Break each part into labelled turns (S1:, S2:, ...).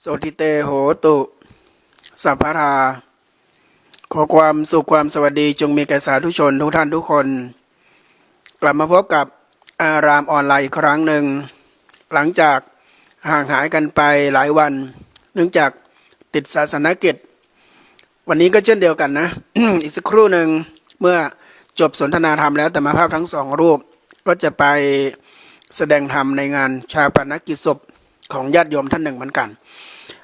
S1: โสติเตโหตุ สัพพทาขอความสุขความสวัสดีจงมีแก่สาธุชนทุกท่านทุกคน กลับมาพบกับอารามออนไลน์อีกครั้งหนึ่ง หลังจากห่างหายกันไปหลายวัน เนื่องจากติดศาสนกิจ วันนี้ก็เช่นเดียวกันนะ อีกสักครู่หนึ่งเมื่อจบสนทนาธรรมแล้วแต่มาภาพทั้งสองรูป ก็จะไปแสดงธรรมในงานชาปนกิจศพ ของญาติโยมท่านหนึ่งเหมือนกัน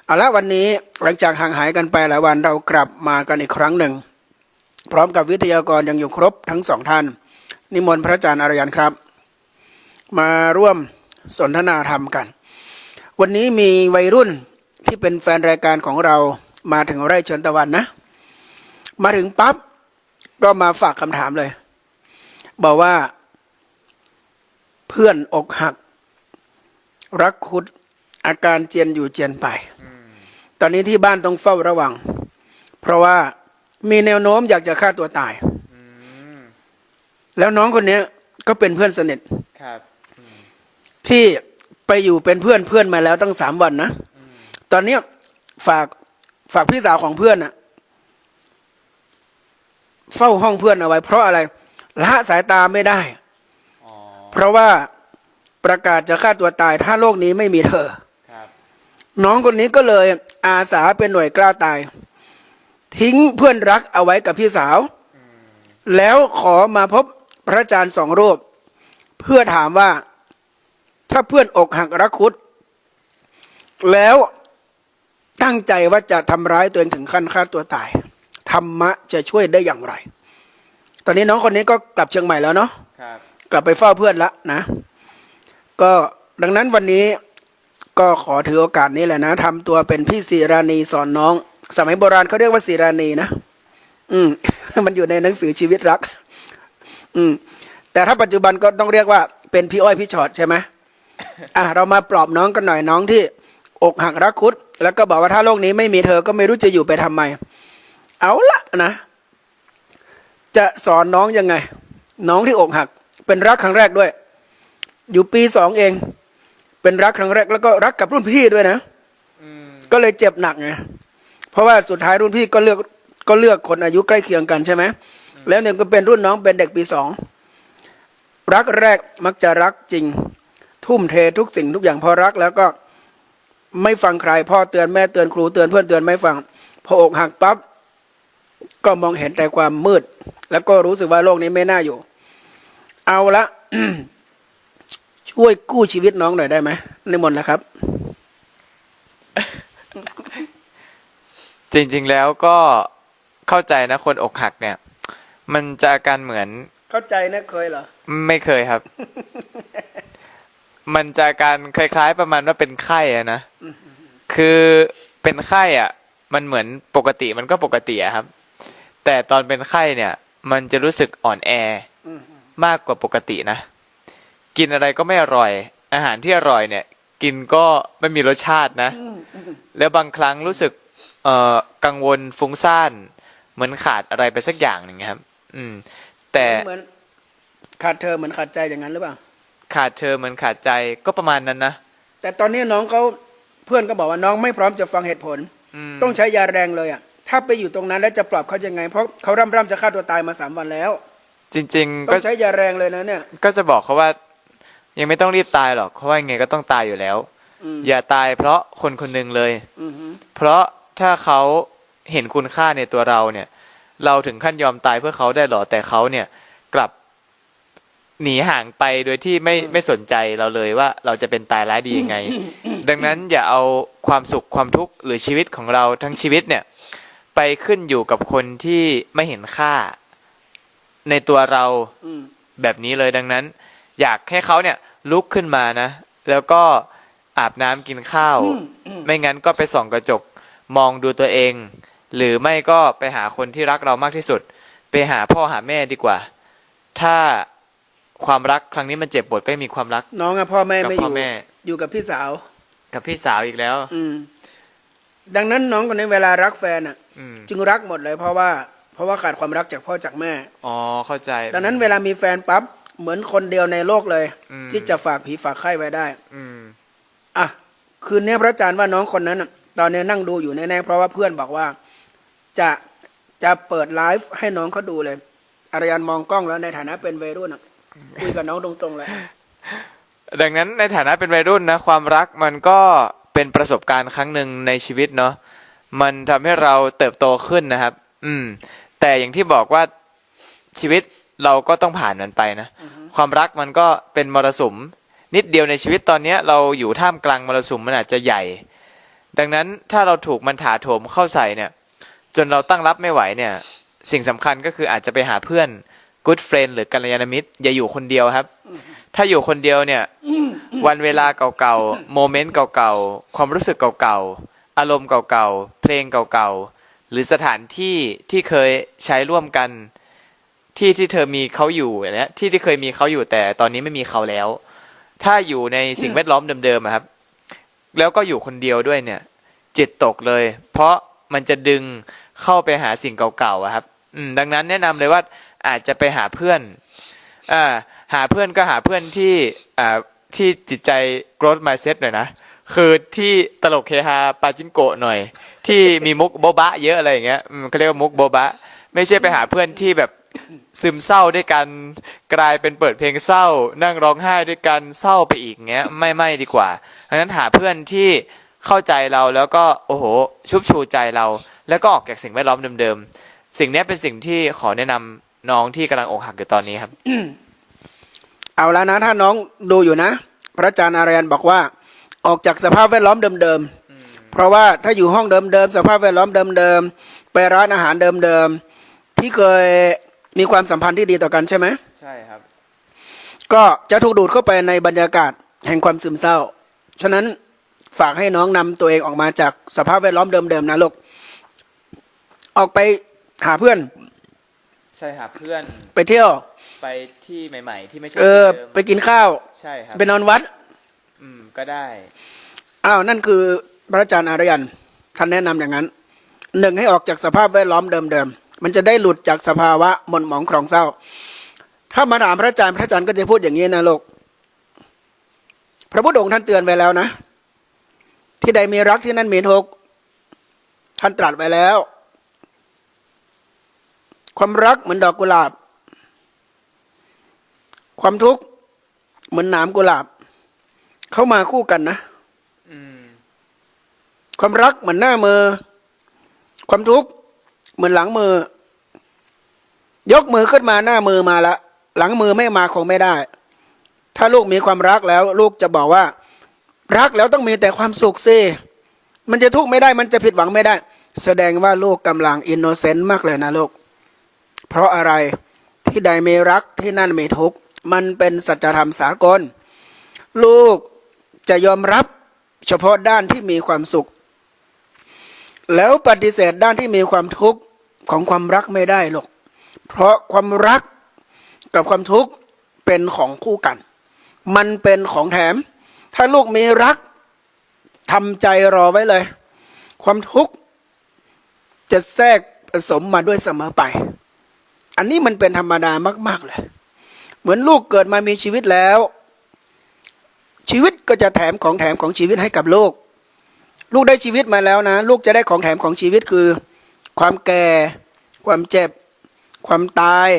S1: เอาละวันนี้หลังจากห่างหายกันไปหลายวันเรากลับมากันอีกครั้งหนึ่ง พร้อมกับวิทยากรยังอยู่ครบทั้งสองท่าน นิมนต์พระอาจารย์อารยันครับ มาร่วมสนทนาธรรมกัน วันนี้มีวัยรุ่นที่เป็นแฟนรายการของเรามาถึงไร่เชิญตะวันนะ มาถึงปั๊บก็มาฝากคำถามเลย บอกว่า เพื่อนอกหัก รักคุด อาการเจียนอยู่เจียนไป ตอนนี้ที่บ้านต้องเฝ้าระวัง เพราะว่ามีแนวโน้มอยากจะฆ่าตัวตาย แล้วน้องคนเนี้ยก็เป็นเพื่อนสนิท
S2: ครับ
S1: ที่ไปอยู่เป็นเพื่อนเพื่อนมาแล้วตั้งสามวันนะ ตอนเนี้ยฝากฝากพี่สาวของเพื่อนอะเฝ้าห้องเพื่อนเอาไว้ เพราะอะไรละสายตาไม่ได้
S2: อ๋อ
S1: เพราะว่าประกาศจะฆ่าตัวตาย ถ้าโลกนี้ไม่มีเธอ
S2: ครับ
S1: น้องคนนี้ก็เลยอาสาเป็นหน่วยกล้าตาย ทิ้งเพื่อนรักเอาไว้กับพี่สาว แล้วขอมาพบพระอาจารย์สองรูป เพื่อถามว่า ถ้าเพื่อนอกหักรักคุด แล้วตั้งใจว่าจะทำร้ายตัวเองถึงขั้นฆ่าตัวตายธรรมะจะช่วยได้อย่างไร ตอนนี้น้องคนนี้ก็กลับเชียงใหม่แล้วเนาะ
S2: ครับ
S1: กลับไปเฝ้าเพื่อนละนะ ก็ดังนั้นวันนี้ ก็ขอถือโอกาสนี้แหละนะทำตัวเป็นพี่ศิรานีสอนน้อง สมัยโบราณเขาเรียกว่าศิรานีนะ อืม มันอยู่ในหนังสือชีวิตรัก อืม แต่ถ้าปัจจุบันก็ต้องเรียกว่า เป็นพี่อ้อยพี่ชอดใช่ไหมอะเรามาปลอบน้องกันหน่อยน้องที่ อกหักรักคุด แล้วก็บอกว่าถ้าโลกนี้ไม่มีเธอก็ไม่รู้จะอยู่ไปทำไม เอาละนะ จะสอนน้องยังไง น้องที่อกหัก เป็นรักครั้งแรกด้วย อยู่ปีสองเอง เป็นรักครั้งแรกแล้วก็รักกับรุ่นพี่ด้วยนะ
S2: อืม
S1: ก็เลยเจ็บหนักไงเพราะว่าสุดท้ายรุ่นพี่ก็เลือกก็เลือกคนอายุใกล้เคียงกันใช่ไหมแล้วเนี่ยก็เป็นรุ่นน้องเป็นเด็กปีสองรักแรกมักจะรักจริง ทุ่มเททุกสิ่งทุกอย่างพอรักแล้วก็ไม่ฟังใครพ่อเตือนแม่เตือนครูเตือนเพื่อนเตือนไม่ฟังพออกหักปั๊บก็มองเห็นแต่ความมืด แล้วก็รู้สึกว่าโลกนี้ไม่น่าอยู่ เอาละ ช่วยกู้ชีวิตน้องหน่อยได้ไหมนิมนต์แล้วครับ
S2: จริงๆแล้วก็เข้าใจนะคนอกหักเนี่ย มันจะอาการเหมือน
S1: เข้าใจนะเคยเหรอ
S2: ไม่เคยครับ มันจะอาการคล้าย ๆ ประมาณว่าเป็นไข้อะนะคือเป็นไข้อะ มันเหมือนปกติมันก็ปกติอะครับ แต่ตอนเป็นไข้เนี่ย มันจะรู้สึกอ่อนแอ
S1: อืม
S2: มากกว่าปกตินะ กินอะไรก็ไม่อร่อย อาหารที่อร่อยเนี่ย กินก็ไม่มีรสชาตินะ แล้วบางครั้งรู้สึกเอ่อกังวลฟุ้งซ่านเหมือนขาดอะไรไปสักอย่างหนึ่งครับ อืม แต่
S1: เหมือนขาดเธอเหมือนขาดใจอย่างนั้นหรือเปล่า
S2: ขาดเธอเหมือนขาดใจก็ประมาณนั้นนะ
S1: แต่ตอนนี้น้องเขาเพื่อนก็บอกว่าน้องไม่พร้อมจะฟังเหตุผล
S2: อืม
S1: ต้องใช้ยาแรงเลยอะ ถ้าไปอยู่ตรงนั้นแล้วจะปลอบเขายังไง เพราะเขาร่ำร่ำจะฆ่าตัวตายมาสามวันแล้ว
S2: จริงๆ
S1: ต้
S2: ก็
S1: องใช้ยาแรงเลยนะเนี่ย
S2: ก็จะบอกเขาว่า ยังไม่ต้องรีบตายหรอกเพราะว่ายังไงก็ต้องตายอยู่แล้ว
S1: อืม
S2: อย่าตายเพราะคนคนหนึ่งเลย
S1: อือฮึ
S2: เพราะถ้าเขาเห็นคุณค่าในตัวเราเนี่ย เราถึงขั้นยอมตายเพื่อเขาได้หรอแต่เขาเนี่ยกลับหนีห่างไปโดยที่ไม่ไม่สนใจเราเลยว่าเราจะเป็นตายร้ายดียังไง ดังนั้นอย่าเอาความสุขความทุกข์หรือชีวิตของเราทั้งชีวิตเนี่ย ไปขึ้นอยู่กับคนที่ไม่เห็นค่าในตัวเรา
S1: อืม
S2: แบบนี้เลยดังนั้น อยากให้เขาเนี่ยลุกขึ้นมานะ แล้วก็อาบน้ำกินข้าว ไม่งั้นก็ไปส่องกระจกมองดูตัวเอง หรือไม่ก็ไปหาคนที่รักเรามากที่สุด ไปหาพ่อหาแม่ดีกว่า ถ้าความรักครั้งนี้มันเจ็บปวดก็มีความรัก
S1: น้องอะพ่อแม่
S2: กับ
S1: ไม่อ
S2: พ่อยู่แม่
S1: อยู่กับพี่สาว
S2: กับพี่สาวอีกแล้ว
S1: อืม ดังนั้นน้องคนนี้เวลารักแฟนอะ
S2: อืม
S1: จึงรักหมดเลยเพราะว่า เพราะว่าขาดความรักจากพ่อจากแม่
S2: อ๋อเข้าใจ
S1: ดังนั้นเวลามีแฟนปั๊บ เหมือนคนเดียวในโลกเลย
S2: อืม
S1: ที่จะฝากผีฝากไข้ไว้ได้
S2: อืม
S1: อะคืนนี้พระอาจารย์ว่าน้องคนนั้นน่ะตอนนี้นั่งดูอยู่แน่ๆเพราะว่าเพื่อนบอกว่า จะจะเปิดไลฟ์ให้น้องเขาดูเลยอารยันมองกล้องแล้วในฐานะเป็นวัยรุ่นอะคุยกับน้องตรงๆเลย
S2: ดังนั้นในฐานะเป็นวัยรุ่นนะ ความรักมันก็เป็นประสบการณ์ครั้งหนึ่งในชีวิตเนาะมันทำให้เราเติบโตขึ้นนะครับ อืม แต่อย่างที่บอกว่าชีวิต เราก็ต้องผ่านมันไปนะ ความรักมันก็เป็นมรสุม นิดเดียวในชีวิตตอนเนี้ยเราอยู่ท่ามกลางมรสุมมันอาจจะใหญ่ ดังนั้นถ้าเราถูกมันถาโถมเข้าใส่เนี่ย จนเราตั้งรับไม่ไหวเนี่ย สิ่งสำคัญก็คืออาจจะไปหาเพื่อน good friend หรือกัลยาณมิตร อย่าอยู่คนเดียวครับ ถ้าอยู่คนเดียวเนี่ย วันเวลาเก่าๆโมเมนต์เก่าๆความรู้สึกเก่าๆอารมณ์เก่าๆเพลงเก่าๆหรือสถานที่ที่เคยใช้ร่วมกัน ที่ที่เธอมีเขาอยู่อย่างเนี้ยที่ที่เคยมีเขาอยู่แต่ตอนนี้ไม่มีเขาแล้ว ถ้าอยู่ในสิ่งแวดล้อมเดิมๆครับ แล้วก็อยู่คนเดียวด้วยเนี่ย จิตตกเลย เพราะมันจะดึงเข้าไปหาสิ่งเก่าๆครับ อืม ดังนั้นแนะนำเลยว่าอาจจะไปหาเพื่อนอ่าหาเพื่อนก็หาเพื่อนที่อ่าที่จิตใจ growth mindset หน่อยนะคือที่ตลกเฮฮาปาจิงโกะหน่อย ที่มีมุกโบบะเยอะอะไรอย่างเงี้ยเขาเรียกว่ามุกโบบะ ไม่ใช่ไปหาเพื่อนที่แบบ ซึมเศร้าด้วยกัน กลายเป็นเปิดเพลงเศร้า นั่งร้องไห้ด้วยกันเศร้าไปอีกเงี้ยไม่ไม่ดีกว่าดังนั้นหาเพื่อนที่เข้าใจเราแล้วก็โอ้โหชุบชูใจเรา แล้วก็ออกจากสิ่งแวดล้อมเดิมๆสิ่งนี้เป็นสิ่งที่ขอแนะนำน้องที่กำลังอกหักอยู่ตอนนี้ครับ
S1: เอาแล้วนะถ้าน้องดูอยู่นะ พระอาจารย์อารยันบอกว่า ออกจากสภาพแวดล้อมเดิมๆเพราะว่าถ้าอยู่ห้องเดิมๆสภาพแวดล้อมเดิมๆไปร้านอาหารเดิมๆที่เคย มีความสัมพันธ์ที่ดีต่อกันใช่ไหม
S2: ใช่ครับ
S1: ก็จะถูกดูดเข้าไปในบรรยากาศแห่งความซึมเศร้า ฉะนั้นฝากให้น้องนำตัวเองออกมาจากสภาพแวดล้อมเดิมๆนะลูกออกไปหาเพื่อน
S2: ใช่ครับเพื่อน
S1: ไปเที่ยว
S2: ไปที่ใหม่ ๆ ที่ไม่ใช่
S1: เออ
S2: ที่เดิม
S1: ไปกินข้าว
S2: ใช่ครับ
S1: ไปนอนวัด
S2: อืมก็ได้
S1: อ้าว นั่นคือพระอาจารย์อารยัน ท่านแนะนำอย่างนั้น หนึ่งให้ออกจากสภาพแวดล้อมเดิมๆ มันจะได้หลุดจากสภาวะหม่นหมองครองเศร้า ถ้ามาถามพระอาจารย์พระอาจารย์ก็จะพูดอย่างนี้นะลูกพระพุทธองค์ท่านเตือนไว้แล้วนะ ที่ใดมีรักที่นั่นมีทุกข์ท่านตรัสไว้แล้ว ความรักเหมือนดอกกุหลาบ ความทุกข์เหมือนหนามกุหลาบ เข้ามาคู่กันนะความรักเหมือนหน้ามือ ความทุกข์เหมือนหลังมือ ยกมือขึ้นมาหน้ามือมาละ หลังมือไม่มาคงไม่ได้ ถ้าลูกมีความรักแล้ว ลูกจะบอกว่า รักแล้วต้องมีแต่ความสุขสิมันจะทุกข์ไม่ได้ มันจะผิดหวังไม่ได้ แสดงว่าลูกกำลังอินโนเซนต์มากเลยนะลูก เพราะอะไรที่ใดมีรักที่นั่นมีทุกข์มันเป็นสัจธรรมสากล ลูกจะยอมรับเฉพาะด้านที่มีความสุข แล้วปฏิเสธด้านที่มีความทุกข์ของความรักไม่ได้หรอก เพราะความรักกับความทุกข์เป็นของคู่กัน มันเป็นของแถม ถ้าลูกมีรักทำใจรอไว้เลย ความทุกข์จะแทรกผสมมาด้วยเสมอไป อันนี้มันเป็นธรรมดามาก ๆ เลย เหมือนลูกเกิดมามีชีวิตแล้ว ชีวิตก็จะแถมของแถมของชีวิตให้กับลูก ลูกได้ชีวิตมาแล้วนะ ลูกจะได้ของแถมของชีวิตคือ ความแก่ ความเจ็บ ความตาย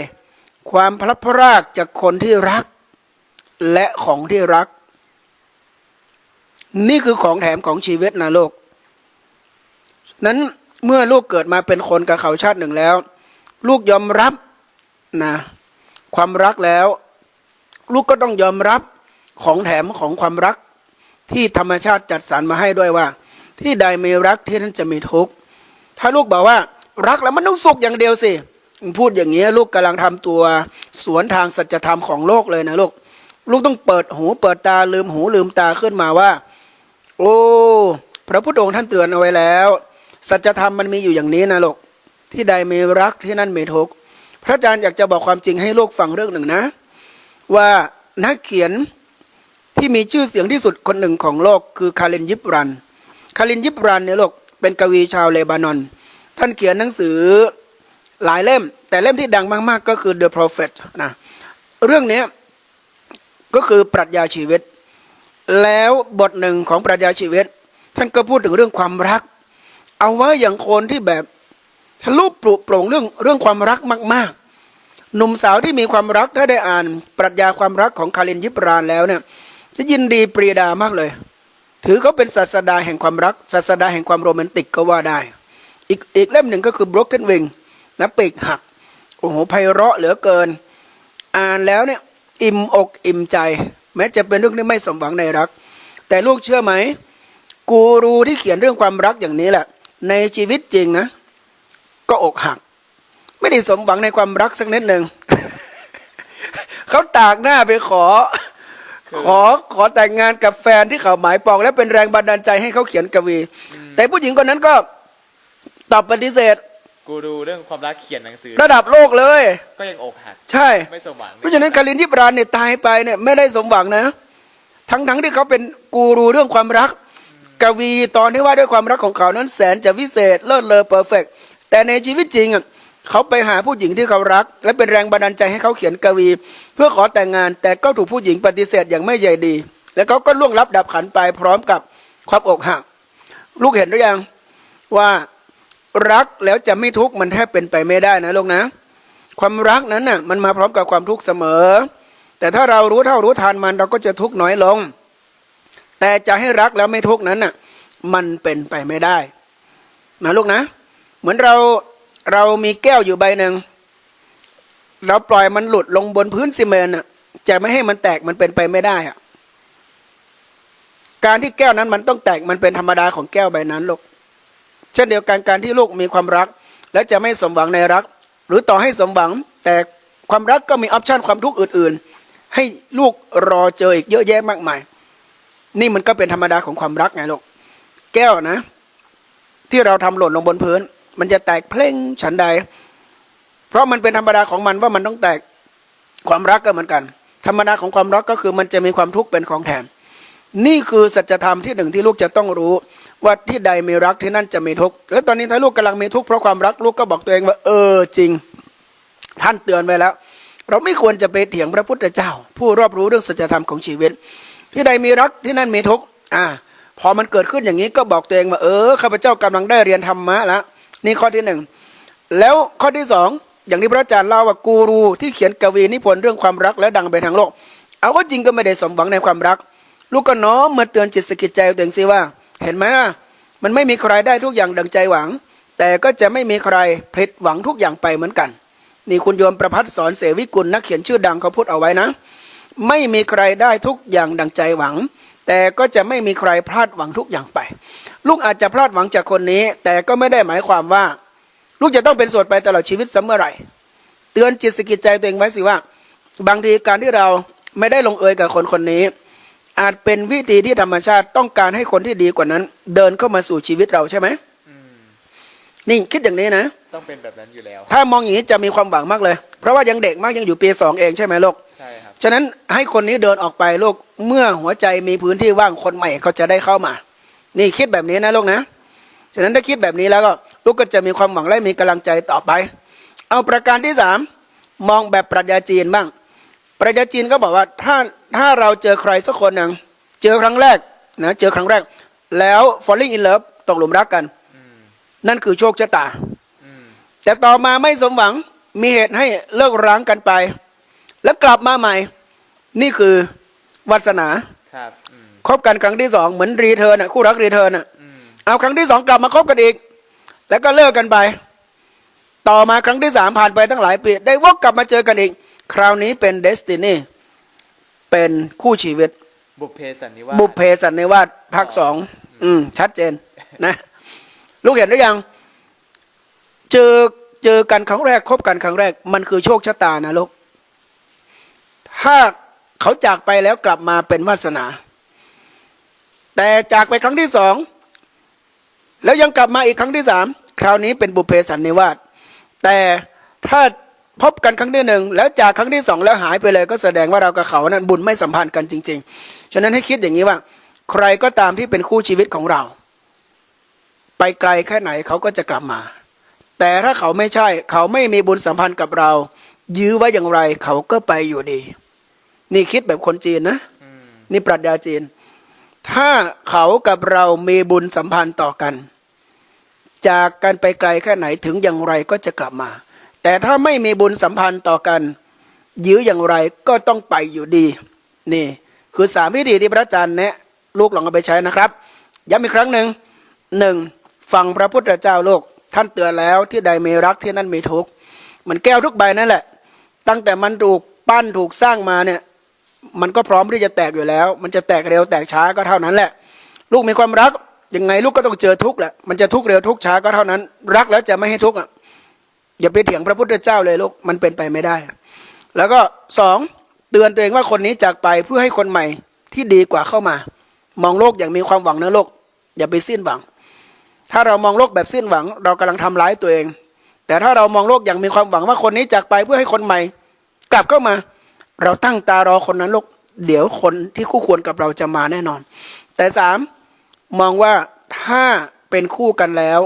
S1: ความพลัดพรากจากคนที่รัก และของที่รัก นี่คือของแถมของชีวิตนะลูกนั้นเมื่อลูกเกิดมาเป็นคนกับเขาชาติหนึ่งแล้ว ลูกยอมรับนะความรักแล้ว ลูกก็ต้องยอมรับของแถมของความรัก ที่ธรรมชาติจัดสรรมาให้ด้วยว่า ที่ใดมีรักที่นั้นจะมีทุกข์ถ้าลูกบอกว่า รักแล้วมันต้องสุขอย่างเดียวสิ พูดอย่างนี้ยลูกกำลังทำตัวสวนทางสัจธรรมของโลกเลยนะลูก ลูกต้องเปิดหูเปิดตาลืมหูลืมตาขึ้นมาว่า โอ้พระพุทธองค์ท่านเตือนเอาไว้แล้ว สัจธรรมมันมีอยู่อย่างนี้นะลูกที่ใดมีรักที่นั่นมีทุกข์พระอาจารย์อยากจะบอกความจริงให้ลูกฟังเรื่องหนึ่งนะ ว่านักเขียนที่มีชื่อเสียงที่สุดคนหนึ่งของโลกคือคารินยิบรัน คารินยิบรันเนี่ยลูกเป็นกวีชาวเลบานอน ท่านเขียนหนังสือ หลายเล่ม แต่เล่มที่ดังมากๆ ก็คือ The Prophet นะเรื่องนี้ก็คือปรัชญาชีวิต แล้วบทหนึ่งของปรัชญาชีวิต ท่านก็พูดถึงเรื่องความรัก เอาไว้อย่างคนที่แบบทะลุปลุกโปร่งเรื่องเรื่องความรักมาก ๆ หนุ่มสาวที่มีความรักถ้าได้อ่านปรัชญาความรักของคารินยิปรานแล้วเนี่ยจะยินดีปรีดามากเลย ถือเขาเป็นศาสดาแห่งความรัก ศาสดาแห่งความโรแมนติกก็ว่าได้ อีกอีกเล่มหนึ่งก็คือ Broken Wing นะปีกหัก โอ้โหไพเราะเหลือเกิน อ่านแล้วเนี่ย อิ่มอกอิ่มใจ แม้จะเป็นเรื่องที่ไม่สมหวังในรัก แต่ลูกเชื่อไหม กูรูที่เขียนเรื่องความรักอย่างนี้แหละ ในชีวิตจริงนะ ก็อกหัก ไม่ได้สมหวังในความรักสักนิดหนึ่งเขาตากหน้าไปขอ ขอขอแต่งงานกับแฟนที่เขาหมายปอง และเป็นแรงบันดาลใจให้เขาเขียนกวี แต่ผู้หญิงคนนั้นก็ตอบปฏิเสธ
S2: กูดูเรื่องความรักเขียนหนังสือ
S1: ระดับโลกเลย
S2: ก็ยังอกหัก
S1: ใช่
S2: ไม่สมหวัง
S1: เพราะฉะนั้นกาลินทิพรานเนี่ยตายไปเนี่ยไม่ได้สมหวังนะ ทั้งทั้งที่เขาเป็นกูรูเรื่องความรัก กวีตอนที่ว่าด้วยความรักของเขานั้นแสนจะวิเศษเลิศเลอเพอร์เฟกแต่ในชีวิตจริงอะเขาไปหาผู้หญิงที่เขารัก และเป็นแรงบันดาลใจให้เขาเขียนกวี เพื่อขอแต่งงาน แต่ก็ถูกผู้หญิงปฏิเสธอย่างไม่ใยดี แล้วเขาก็ล่วงลับดับขันไปพร้อมกับความอกหัก ลูกเห็นหรือยังว่า รักแล้วจะไม่ทุกข์มันแทบเป็นไปไม่ได้นะลูกนะ ความรักนั้นน่ะมันมาพร้อมกับความทุกข์เสมอ แต่ถ้าเรารู้เท่ารู้ทันมันเราก็จะทุกข์น้อยลง แต่จะให้รักแล้วไม่ทุกข์นั้นน่ะมันเป็นไปไม่ได้นะลูกนะ เหมือนเราเรามีแก้วอยู่ใบหนึ่งเราปล่อยมันหลุดลงบนพื้นซีเมนต์น่ะจะไม่ให้มันแตกมันเป็นไปไม่ได้อะการที่แก้วนั้นมันต้องแตกมันเป็นธรรมดาของแก้วใบนั้นลูก เช่นเดียวกันการที่ลูกมีความรัก และจะไม่สมหวังในรัก หรือต่อให้สมหวัง แต่ความรักก็มีออปชันความทุกข์อื่น ๆ ให้ลูกรอเจออีกเยอะแยะมากมาย นี่มันก็เป็นธรรมดาของความรักไงลูกแก้วนะ ที่เราทำหล่นลงบนพื้น มันจะแตกเพลงฉันใด เพราะมันเป็นธรรมดาของมันว่ามันต้องแตกความรักก็เหมือนกัน ธรรมดาของความรักก็คือมันจะมีความทุกข์เป็นของแถมนี่คือสัจธรรมที่หนึ่งที่ลูกจะต้องรู้ ว่าที่ใดมีรักที่นั่นจะมีทุกข์และตอนนี้ถ้าลูกกำลังมีทุกข์เพราะความรักลูกก็บอกตัวเองว่า เออจริง ท่านเตือนไว้แล้ว เราไม่ควรจะไปเถียงพระพุทธเจ้า ผู้รอบรู้เรื่องสัจธรรมของชีวิต ที่ใดมีรักที่นั่นมีทุกข์อ่า พอมันเกิดขึ้นอย่างนี้ก็บอกตัวเองว่าเออข้าพเจ้ากำลังได้เรียนธรรมะแล้วนี่ข้อที่หนึ่งแล้วข้อที่สองอย่างที่พระอาจารย์เล่าว่ากูรูที่เขียนกวีนิพนธ์เรื่องความรักและดังไปทางโลก เอาก็จริงก็ไม่ได้สมหวังในความรัก ลูกก็น้อมมาเตือนจิตสกิจใจตัวเองสิว่า เห็นไหมล่ะมันไม่มีใครได้ทุกอย่างดังใจหวัง แต่ก็จะไม่มีใครผลิตหวังทุกอย่างไปเหมือนกัน นี่คุณโยมประพัฒสอนเสวิกุลนักเขียนชื่อดังเขาพูดเอาไว้นะ ไม่มีใครได้ทุกอย่างดังใจหวัง แต่ก็จะไม่มีใครพลาดหวังทุกอย่างไป ลูกอาจจะพลาดหวังจากคนนี้ แต่ก็ไม่ได้หมายความว่า ลูกจะต้องเป็นโสดไปตลอดชีวิตเสมอไหร่ เตือนจิตสกิจใจตัวเองไว้สิว่า บางทีการที่เราไม่ได้ลงเอยกับคนคนนี้ อาจเป็นวิธีที่ธรรมชาติต้องการให้คนที่ดีกว่านั้น เดินเข้ามาสู่ชีวิตเราใช่ไหมนี่คิดอย่างนี้นะ
S2: ต้องเป็นแบบนั้นอยู่แล้ว
S1: ถ้ามองอย่างนี้จะมีความหวังมากเลย เพราะว่ายังเด็กมากยังอยู่ปีสองเองใช่ไหมลูก
S2: ใช่ครับ
S1: ฉะนั้นให้คนนี้เดินออกไปลูกเมื่อหัวใจมีพื้นที่ว่างคนใหม่เขาจะได้เข้ามา นี่คิดแบบนี้นะลูกนะฉะนั้นถ้าคิดแบบนี้แล้วก็ลูกก็จะมีความหวังและมีกำลังใจต่อไป เอาประการที่สามมองแบบปรัชญาจีนบ้าง ปรัชญาจีนก็บอกว่าถ้า ถ้าเราเจอใครสักคนหนึ่งเจอครั้งแรกนะเจอครั้งแรก แล้ว falling in love ตกหลุมรักกัน นั่นคือโชคชะตา แต่ต่อมาไม่สมหวังมีเหตุให้เลิกร้างกันไป แล้วกลับมาใหม่ นี่คือวาสนา
S2: ครับอืม
S1: คบกันครั้งที่สองเหมือนรีเทิร์นอะคู่รักรีเทิร์นอะ
S2: อืม
S1: เอาครั้งที่สองกลับมาคบกันอีก แล้วก็เลิกกันไป ต่อมาครั้งที่สามผ่านไปตั้งหลายปีได้วกกลับมาเจอกันอีก คราวนี้เป็นเดสตินี เป็นคู่ชีวิต
S2: บุพเพสันนิวาส
S1: บุพเพสันนิวาสภาคสองอืม ชัดเจนนะ ลูกเห็นหรือยัง เจอเจอกันครั้งแรกคบกันครั้งแรก มันคือโชคชะตานะลูกถ้าเขาจากไปแล้วกลับมาเป็นวาสนา แต่จากไปครั้งที่สองแล้วยังกลับมาอีกครั้งที่สามคราวนี้เป็นบุพเพสันนิวาสแต่ถ้า พบกันครั้งที่หนึ่งแล้วจากครั้งที่สองแล้วหายไปเลย ก็แสดงว่าเรากับเขานั้นบุญไม่สัมพันธ์กันจริง ๆ ฉะนั้นให้คิดอย่างนี้ว่า ใครก็ตามที่เป็นคู่ชีวิตของเรา ไปไกลแค่ไหนเขาก็จะกลับมา แต่ถ้าเขาไม่ใช่ เขาไม่มีบุญสัมพันธ์กับเรา ยื้อไว้อย่างไร เขาก็ไปอยู่ดี นี่คิดแบบคนจีนนะนี่ปรัชญาจีน ถ้าเขากับเรามีบุญสัมพันธ์ต่อกัน จากกันไปไกลแค่ไหนถึงอย่างไรก็จะกลับมา แต่ถ้าไม่มีบุญสัมพันธ์ต่อกัน ยื้ออย่างไรก็ต้องไปอยู่ดี นี่คือสามวิธีที่พระอาจารย์แนะลูกลองเอาไปใช้นะครับ ย้ำอีกครั้งหนึ่งหนึ่งฟังพระพุทธเจ้าโลก ท่านเตือนแล้วที่ใดมีรักที่นั่นมีทุกข์เหมือนแก้วทุกใบนั่นแหละ ตั้งแต่มันถูกปั้นถูกสร้างมาเนี่ยมันก็พร้อมที่จะแตกอยู่แล้ว มันจะแตกเร็วแตกช้าก็เท่านั้นแหละ ลูกมีความรักยังไงลูกก็ต้องเจอทุกข์แหละมันจะทุกข์เร็วทุกข์ช้าก็เท่านั้น รักแล้วจะไม่ให้ทุกข์อะ อย่าไปเถียงพระพุทธเจ้าเลยลูกมันเป็นไปไม่ได้ แล้วก็สองเตือนตัวเองว่าคนนี้จากไปเพื่อให้คนใหม่ที่ดีกว่าเข้ามา มองโลกอย่างมีความหวังนะโลก อย่าไปสิ้นหวัง ถ้าเรามองโลกแบบสิ้นหวัง เรากำลังทำร้ายตัวเอง แต่ถ้าเรามองโลกอย่างมีความหวังว่าคนนี้จากไปเพื่อให้คนใหม่ กลับเข้ามา เราตั้งตารอคนนั้นโลกเดี๋ยวคนที่คู่ควรกับเราจะมาแน่นอน แต่สามมองว่าถ้าเป็นคู่กันแล้ว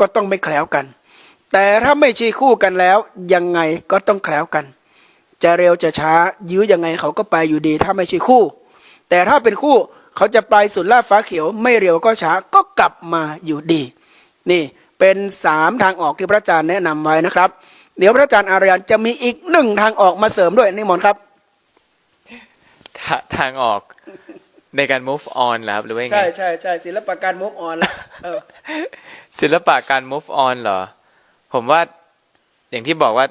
S1: ก็ต้องไม่แคล้วกัน แต่ถ้าไม่ใช่คู่กันแล้ว ยังไงก็ต้องแคล้วกัน จะเร็วจะช้า ยื้อยังไงเขาก็ไปอยู่ดี ถ้าไม่ใช่คู่ แต่ถ้าเป็นคู่เขาจะไปสุดล่าฟ้าเขียว ไม่เร็วก็ช้าก็กลับมาอยู่ดี นี่เป็นสามทางออกที่พระอาจารย์แนะนำไว้นะครับ เดี๋ยวพระอาจารย์อารยันจะมีอีกหนึ่งทางออกมาเสริมด้วยนี่มนต์ครับ
S2: ทาทางออกในการ move on เหรอครับหรือว่ายังไง
S1: ใช่ใช่ใช่ศิลปะการมุกออนแล้วเออ
S2: ศิลปะการ move on เหรอ ผมว่าอย่างที่บอกว่า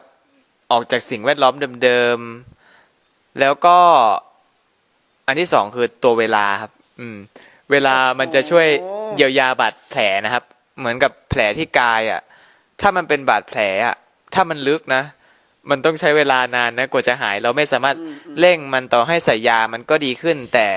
S2: ออกจากสิ่งแวดล้อมเดิมๆ แล้วก็อันที่สองคือตัวเวลาครับ อืม เวลามันจะช่วยเยียวยาบาดแผลนะครับ เหมือนกับแผลที่กายอะ ถ้ามันเป็นบาดแผลอะ ถ้ามันลึกนะ มันต้องใช้เวลานานนะกว่าจะหาย เราไม่สามารถเร่งมันต่อให้ใส่ยามันก็ดีขึ้น แต่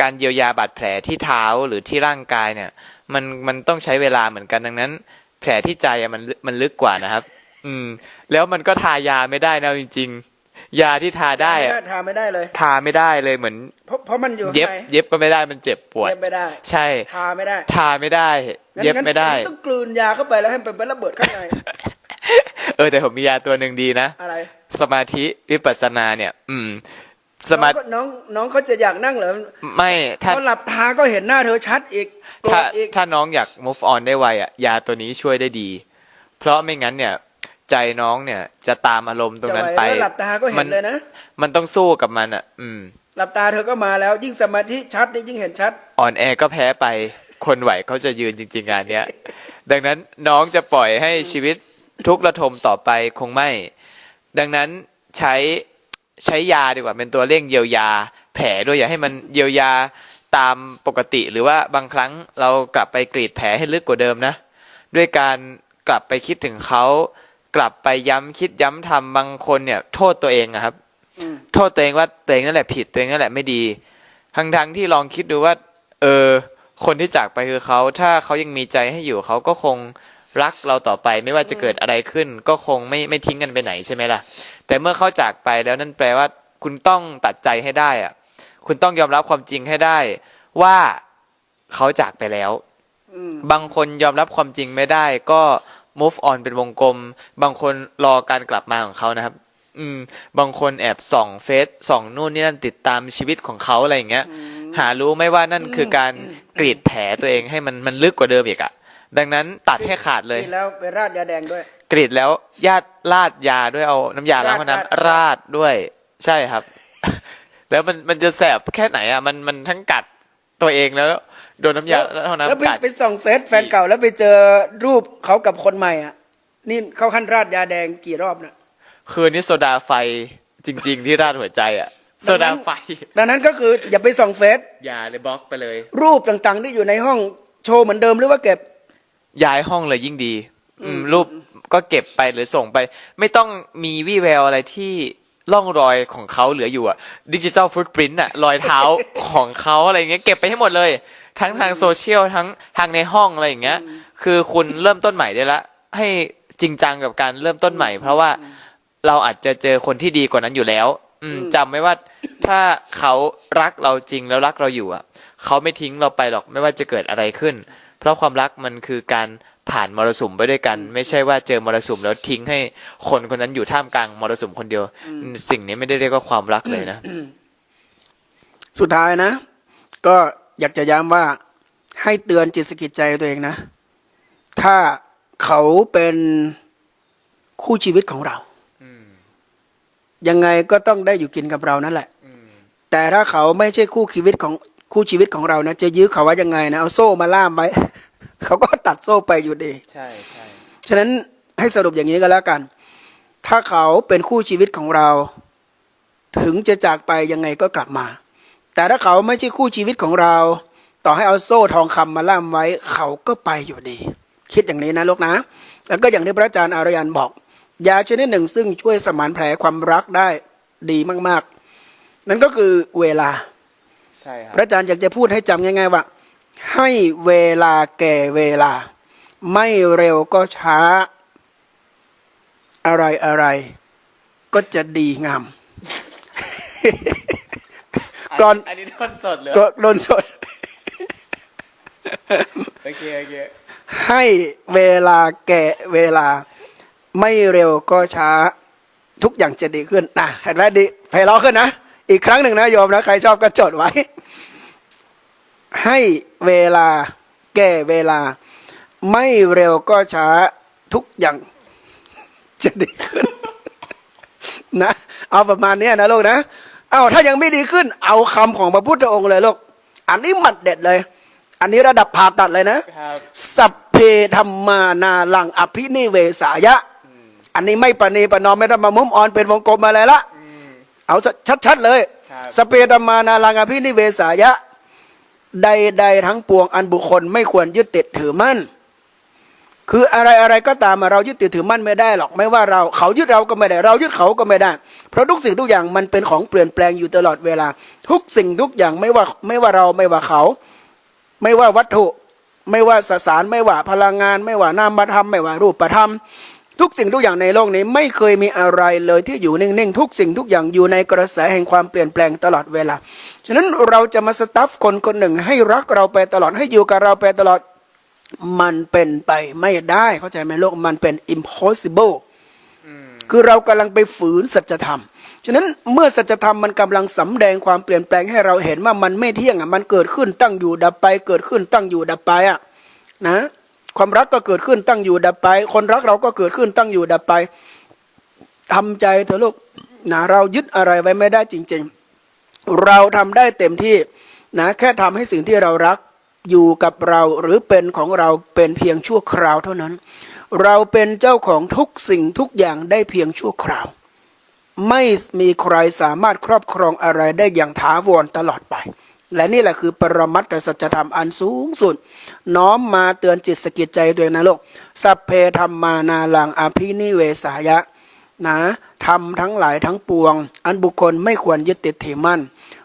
S2: การเยียวยาบาดแผลที่เท้าหรือที่ร่างกายเนี่ย มันมันต้องใช้เวลาเหมือนกันดังนั้น แผลที่ใจอะมันลึมันลึกกว่านะครับ อืม แล้วมันก็ทายาไม่ได้นะจริง ๆ ยาที่ทาได้อะ
S1: ทาไม่ได้เลย
S2: ทาไม่ได้เลยเหมือน
S1: เพราะเพราะมันอยู่
S2: เย็บ
S1: ข้างใน
S2: เย็บก็ไม่ได้มันเจ็บปวด
S1: เย็บไม่ได้
S2: ใช่
S1: ทาไม่ได้
S2: ทาไม่ได้
S1: งั้น
S2: เย็บ
S1: งั้น
S2: ไม่ได้
S1: ต้องกลืนยาเข้าไปแล้วให้มันเป็นระเบิดข้างใน
S2: เออแต่ผมมียาตัวหนึ่งดีนะ
S1: อะไร
S2: สมาธิวิปัสสนาเนี่ย อืม สมา
S1: น้องก็น้องน้องเขาจะอยากนั่งเหรอ
S2: ไม่ถ้า
S1: เขาหลับตาก็เห็นหน้าเธอชัดอีกโกร
S2: ถ้า
S1: ธอีก
S2: ถ้าน้องอยาก move on ได้ไวอะยาตัวนี้ช่วยได้ดี เพราะไม่งั้นเนี่ย ใจน้องเนี่ย จะตามอารมณ์ตรงนั้น
S1: จะ
S2: ไป
S1: ไหวแล้วหลับตาก็เห็
S2: มัน
S1: เลยนะ
S2: มันต้องสู้กับมันอะ อืม
S1: หลับตาเธอก็มาแล้วยิ่งสมาธิชัดนี่ยิ่งเห็นชัด
S2: อ่อนแอก็แพ้ไป คนไหวเขาจะยืนจริง ๆ งานเนี้ยดังนั้นน้องจะปล่อยให้ชีวิตทุกข์ระทมต่อไปคงไม่ ดังนั้นใช้ ใช้ยาดีกว่าเป็นตัวเร่งเยียวยา แผลด้วยอย่าให้มันเยียวยาตามปกติ หรือว่าบางครั้งเรากลับไปกรีดแผลให้ลึกกว่าเดิมนะ ด้วยการกลับไปคิดถึงเขากลับไปย้ำคิดย้ำทำบางคนเนี่ย โทษตัวเองอะครับ
S1: อืม
S2: โทษตัวเองว่าตัวเองนั่นแหละผิดตัวเองนั่นแหละไม่ดีทั้งทั้งๆที่ลองคิดดูว่า เออ คนที่จากไปคือเขาถ้าเขายังมีใจให้อยู่เขาก็คงรักเราต่อไปไม่ว่าจะเกิดอะไรขึ้น ก็คงไม่ไม่ทิ้งกันไปไหนใช่ไหมล่ะ แต่เมื่อเขาจากไปแล้วนั่นแปลว่า คุณต้องตัดใจให้ได้อะคุณต้องยอมรับความจริงให้ได้ ว่าเขาจากไปแล้ว
S1: อืม
S2: บางคนยอมรับความจริงไม่ได้ก็ move on เป็นวงกลม บางคนรอการกลับมาของเขานะครับ อืม บางคนแอบส่องเฟซส่องนู่นนี่นั่นติดตามชีวิตของเขาอะไรอย่างเงี้ย หารู้ไหมว่านั่นคือการกรีดแผลตัวเองให้มันมันลึกกว่าเดิมอีกอะ ดังนั้นตัดให้ขาดเลย
S1: นี่แล้วไปราดยาแดงด้วย
S2: กรีดแล้วญาติลาดยาด้วยเอาน้ำยาล้างห้อง
S1: ราด
S2: น้ำราดด้วยใช่ครับ แล้วมันมันจะแสบแค่ไหนอะมันมันทั้งกัดตัวเองแล้ว โดนน้ำยาล้างห้อง
S1: แล้ว
S2: น้ำ
S1: ไป
S2: กัด
S1: ไปส่องเฟซแฟนเก่าแล้วไปเจอรูปเขากับคนใหม่อะ นี่เขาขั้นราดยาแดงกี่รอบนะ
S2: คืนนี้โซดาไฟจริง ๆ ที่ราดหัวใจอะโซดาไฟ
S1: ดังนั้นก็คืออย่าไปส่องเฟซ
S2: อย่าเลยบล็อกไปเลย
S1: รูปต่างๆที่อยู่ในห้องโชว์เหมือนเดิมหรือว่าเก็บ
S2: ย้ายห้องเลยยิ่งดี อืม รูปก็เก็บไปหรือส่งไป ไม่ต้องมีวี่แววอะไรที่ร่องรอยของเขาเหลืออยู่อะดิจิ t a ลฟุตปรินต์อะรอยเท้าของเขาอะไรเงี้ยเก็บไปให้หมดเลย ทั้งทางโซเชียลทั้งทางในห้องอะไรอย่างเงี้ย คือคุณเริ่มต้นใหม่ได้ละ ให้จริงจังกับการเริ่มต้นใหม่ เพราะว่าเราอาจจะเจอคนที่ดีกว่านั้นอยู่แล้ว อืมจำไว้ว่าถ้าเขารักเราจริงแล้วรักเราอยู่อะเขาไม่ทิ้งเราไปหรอกไม่ว่าจะเกิดอะไรขึ้น เพราะความรักมันคือการผ่านมรสุมไปด้วยกัน ไม่ใช่ว่าเจอมรสุมแล้วทิ้งให้คนคนนั้นอยู่ท่ามกลางมรสุมคนเดียว สิ่งนี้ไม่ได้เรียกว่าความรักเลยนะ
S1: สุดท้ายนะ ก็อยากจะย้ำว่าให้เตือนจิตสกิจใจตัวเองนะ ถ้าเขาเป็นคู่ชีวิตของเรา
S2: อืม
S1: ยังไงก็ต้องได้อยู่กินกับเรานั่นแหละ
S2: อืม
S1: แต่ถ้าเขาไม่ใช่คู่ชีวิตของ คู่ชีวิตของเรานะจะยื้อเขาไว่ายังไงนะเอาโซ่มาล่ามไว้ เขาก็ตัดโซ่ไปอยู่ดี
S2: ใช่ใช่
S1: ฉะนั้นให้สรุปอย่างนี้ก็แล้วกัน ถ้าเขาเป็นคู่ชีวิตของเรา ถึงจะจากไปยังไงก็กลับมา แต่ถ้าเขาไม่ใช่คู่ชีวิตของเรา ต่อให้เอาโซ่ทองคำมาล่ามไว้ เขาก็ไปอยู่ดี คิดอย่างนี้นะลูกนะ แล้วก็อย่างที่พระอาจารย์อารยันบอก ยาชนิดหนึ่งซึ่งช่วยสมานแผลความรักได้ดีมาก ๆ นั่นก็คือเวลา
S2: ใช่ครับ
S1: พระอาจารย์อยากจะพูดให้จำง่ายๆว่า ให้เวลาแก่เวลา ไม่เร็วก็ช้า อะไรอะไรก็จะดีงามก่อน
S2: อันนี้ท่อนสดเลย
S1: ก็โดนสด
S2: โอเคโอเค
S1: ให้เวลาแก่เวลา ไม่เร็วก็ช้า ทุกอย่างจะดีขึ้นนะเห็นไหมดีไพเราะขึ้นนะ อีกครั้งหนึ่งนะโยมนะใครชอบก็จดไว้ ให้เวลาแก่เวลา ไม่เร็วก็ช้าทุกอย่าง จะดีขึ้น นะ เอาประมาณนี้นะลูกนะ เอาถ้ายังไม่ดีขึ้น เอาคำของพระพุทธองค์เลยลูก อันนี้หมัดเด็ดเลย อันนี้ระดับผ่าตัดเลยนะ สัพเพธรรมานาลังอภินิเวสายะ อันนี้ไม่ปณีประนอมไม่ต้องมามุมออนเป็นวงกลมอะไรละ เอาชัดๆเลย
S2: ครับ
S1: สพเพธรรมานาลังอภินิเวสายะ ใดๆทั้งปวงอันบุคคลไม่ควรยึดติดถือมั่น คืออะไรอะไรก็ตามอะเรายึดติดถือมั่นไม่ได้หรอกไม่ว่าเราเขายึดเราก็ไม่ได้ เรายึดเขาก็ไม่ได้ เพราะทุกสิ่งทุกอย่างมันเป็นของเปลี่ยนแปลงอยู่ตลอดเวลา ทุกสิ่งทุกอย่างไม่ว่าไม่ว่าเราไม่ว่าเขา ไม่ว่าวัตถุ ไม่ว่าสสารไม่ว่าพลังงาน ไม่ว่านามธรรมไม่ว่ารูปธรรม ทุกสิ่งทุกอย่างในโลกนี้ไม่เคยมีอะไรเลยที่อยู่นิ่งๆ ทุกสิ่งทุกอย่างอยู่ในกระแสแห่งความเปลี่ยนแปลงตลอดเวลา ฉะนั้นเราจะมาสตัฟคนคนหนึ่งให้รักเราไปตลอดให้อยู่กับเราไปตลอดมันเป็นไปไม่ได้เข้าใจไหมโลกมันเป็น impossible คือเรากำลังไปฝืนสัจธรรม ฉะนั้นเมื่อสัจธรรมมันกำลังสำแดงความเปลี่ยนแปลงให้เราเห็นว่ามันไม่เที่ยงอะมันเกิดขึ้นตั้งอยู่ดับไป เกิดขึ้นตั้งอยู่ดับไปอะนะ ความรักก็เกิดขึ้นตั้งอยู่ดับไป คนรักเราก็เกิดขึ้นตั้งอยู่ดับไปทำใจเถอะลูกนะเรายึดอะไรไว้ไม่ได้จริง ๆ เราทำได้เต็มที่นะแค่ทำให้สิ่งที่เรารักอยู่กับเราหรือเป็นของเราเป็นเพียงชั่วคราวเท่านั้น เราเป็นเจ้าของทุกสิ่งทุกอย่างได้เพียงชั่วคราว ไม่มีใครสามารถครอบครองอะไรได้อย่างถาวรตลอดไป และนี่แหละคือปรมัตถสัจธรรมอันสูงสุด น้อมมาเตือนจิตสกิจใจตัวเองนะลูกสัพเพธรรมานาลังอภินิเวสายะนะทำทั้งหลายทั้งปวง อันบุคคลไม่ควรยึดติดถือมั่น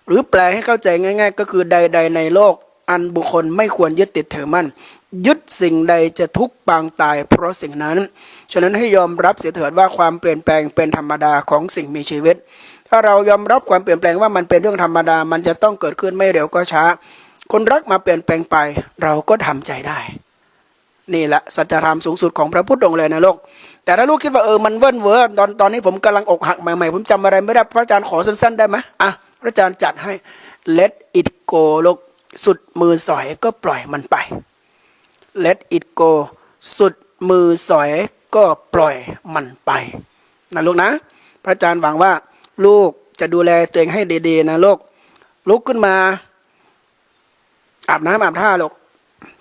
S1: หรือแปลให้เข้าใจง่าย ๆ ก็คือใด ๆ ในโลก อันบุคคลไม่ควรยึดติดถือมั่น ยึดสิ่งใดจะทุกข์ปางตาย เพราะสิ่งนั้น ฉะนั้นให้ยอมรับเสียเถิดว่าความเปลี่ยนแปลงเป็นธรรมดาของสิ่งมีชีวิต ถ้าเรายอมรับความเปลี่ยนแปลงว่ามันเป็นเรื่องธรรมดา มันจะต้องเกิดขึ้นไม่เร็วก็ช้า คนรักมาเปลี่ยนแปลงไป เราก็ทำใจได้ นี่แหละสัจธรรมสูงสุดของพระพุทธองค์เลยนะโลกแต่ถ้าลูกคิดว่าเออมันเวิ้นเวอร์ตอนตอนนี้ผมกำลังอกหักใหม่ๆผมจำอะไรไม่ได้พระอาจารย์ขอสั้นๆได้ไหมอะพระอาจารย์จัดให้ let it go ลูกสุดมือสอยก็ปล่อยมันไป let it go สุดมือสอยก็ปล่อยมันไปนะลูกนะ พระอาจารย์หวังว่า ลูกจะดูแลตัวเองให้ดีๆนะลูกลุกขึ้นมา อาบน้ำอาบท่าลูก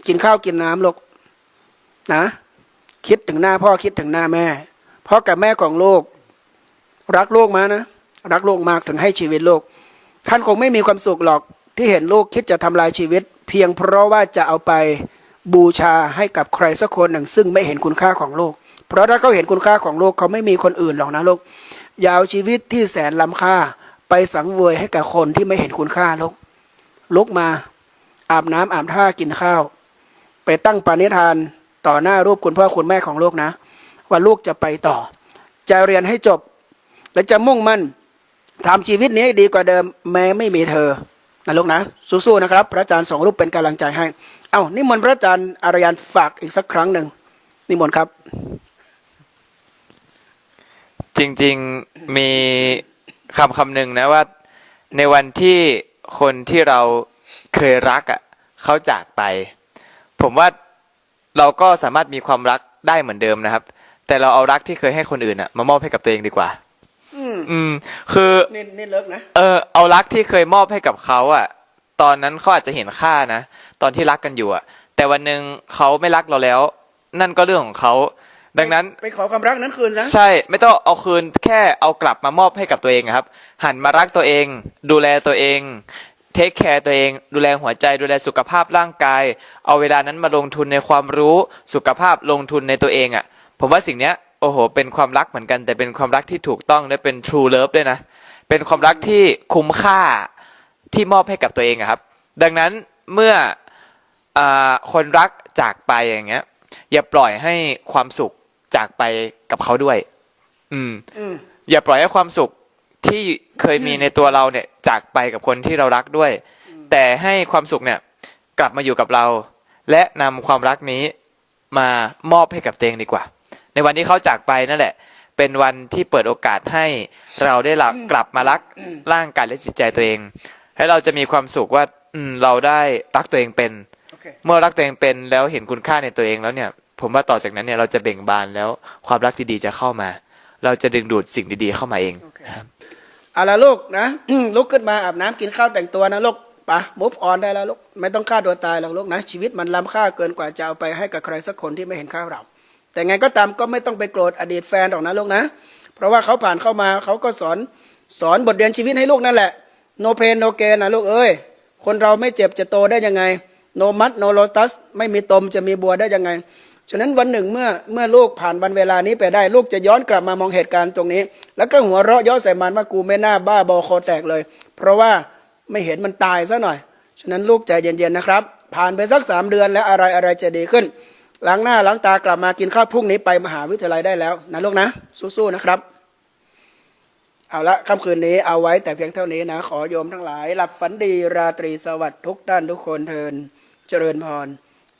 S1: กินข้าวกินน้ำลูกนะ คิดถึงหน้าพ่อคิดถึงหน้าแม่พ่อกับแม่ของลูก รักลูกมานะรักลูกมากถึงให้ชีวิตลูก ท่านคงไม่มีความสุขหรอกที่เห็นลูกคิดจะทำลายชีวิต เพียงเพราะว่าจะเอาไปบูชาให้กับใครสักคนหนึ่ง ซึ่งไม่เห็นคุณค่าของลูก เพราะถ้าเขาเห็นคุณค่าของลูกเขาไม่มีคนอื่นหรอกนะลูก ยาวชีวิตที่แสนล้ำค่า ไปสังเวยให้กับคนที่ไม่เห็นคุณค่าลูกลุกมา อาบน้ำอาบท่ากินข้าว ไปตั้งปณิธานต่อหน้ารูปคุณพ่อคุณแม่ของลูกนะ ว่าลูกจะไปต่อ จะเรียนให้จบ และจะมุ่งมั่นทำชีวิตนี้ดีกว่าเดิมแม้ไม่มีเธอนะลูกนะสู้ๆนะครับ พระอาจารย์สองรูปเป็นกำลังใจให้ เอ้านิมนต์พระอาจารย์อารยันฝากอีกสักครั้งหนึ่งนิมนต์ครับ
S2: จริงๆมีคำคำหนึ่งนะว่า ในวันที่คนที่เราเคยรักอะเขาจากไป ผมว่าเราก็สามารถมีความรักได้เหมือนเดิมนะครับ แต่เราเอารักที่เคยให้คนอื่นอะมามอบให้กับตัวเองดีกว่า
S1: อืม
S2: อืมคือ
S1: นี่นี่เลิกนะ
S2: เออเอารักที่เคยมอบให้กับเขาอะตอนนั้นเขาอาจจะเห็นค่านะตอนที่รักกันอยู่อะแต่วันหนึ่งเขาไม่รักเราแล้ว นั่นก็เรื่องของเขา ดังนั้น
S1: ไปขอความรักนั้นคืนนะ
S2: ใช่ไม่ต้องเอาคืนแค่เอากลับมามอบให้กับตัวเองอะครับ หันมารักตัวเอง ดูแลตัวเองเทคแคร์ตัวเองดูแลหัวใจดูแลสุขภาพร่างกาย เอาเวลานั้นมาลงทุนในความรู้สุขภาพลงทุนในตัวเองอะ่ะ ผมว่าสิ่งเนี้ยโอ้โห เป็นความรักเหมือนกัน แต่เป็นความรักที่ถูกต้องและเป็น true love ด้วยนะ เป็นความรักที่คุ้มค่าที่มอบให้กับตัวเองอะครับ ดังนั้นเมื่ออาคนรักจากไปอย่างเงี้ยอย่าปล่อยให้ความสุข จากไปกับเขาด้วยอืม
S1: อืม
S2: อย่าปล่อยให้ความสุขที่เคยมีในตัวเราเนี่ย จากไปกับคนที่เรารักด้วย แต่ให้ความสุขเนี่ย กลับมาอยู่กับเรา และนำความรักนี้มามอบให้กับตัวเองดีกว่า ในวันที่เขาจากไปนั่นแหละ เป็นวันที่เปิดโอกาสให้เราได้รักกลับมารักร่างกายและจิตใจตัวเอง ให้เราจะมีความสุขว่า อืม เราได้รักตัวเองเป็น
S1: โอเค
S2: เมื่อรักตัวเองเป็นแล้วเห็นคุณค่าในตัวเองแล้วเนี่ย ผมว่าต่อจากนั้นเนี่ยเราจะเบ่งบานแล้วความรักดีๆจะเข้ามา เราจะดึงดูดสิ่งดีๆเข้ามาเอง
S1: โอเค
S2: นะครับ
S1: เอาละลูกนะลุกขึ้นมาอาบน้ำกินข้าวแต่งตัวนะลูกไปะ move on ได้แล้วลูกไม่ต้องฆ่าตัวตายหรอกลูกนะ ชีวิตมันล้ำค่าเกินกว่าจะเอาไปให้กับใครสักคนที่ไม่เห็นค่าเรา แต่ไงก็ตามก็ไม่ต้องไปโกรธอดีตแฟนหรอกนะลูกนะ เพราะว่าเขาผ่านเข้ามาเขาก็สอนสอนบทเรียนชีวิตให้ลูกนั่นแหละ no pain no gain นะลูกเอ้ยคนเราไม่เจ็บจะโตได้ยังไง no mud no lotus ไม่มีตมจะมีบัวได้ยังไง ฉะนั้นวันหนึ่งเมื่อเมื่อลูกผ่านวันเวลานี้ไปได้ลูกจะย้อนกลับมามองเหตุการณ์ตรงนี้ แล้วก็หัวเราะย่อนใส่มันว่ากูไม่น่าบ้าบอคอแตกเลย เพราะว่าไม่เห็นมันตายซะหน่อย ฉะนั้นลูกใจเย็นๆนะครับ ผ่านไปสักสามเดือนแล้วอะไรอะไรจะดีขึ้นล้างหน้าล้างตากลับมากินข้าวพรุ่งนี้ไปมหาวิทยาลัยได้แล้วนะลูกนะสู้ๆนะครับ เอาละค่ำคืนนี้เอาไว้แต่เพียงเท่านี้นะ ขอโยมทั้งหลาย หลับฝันดีราตรีสวัสดิ์ทุกท่านทุกคนเทินเจริญพร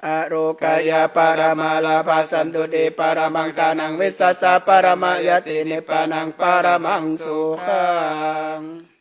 S1: อโรกายาปารมาลาภาสันตุติปารมังตานังวิสัสสะปารมายตินิปานังปารมังสุขัง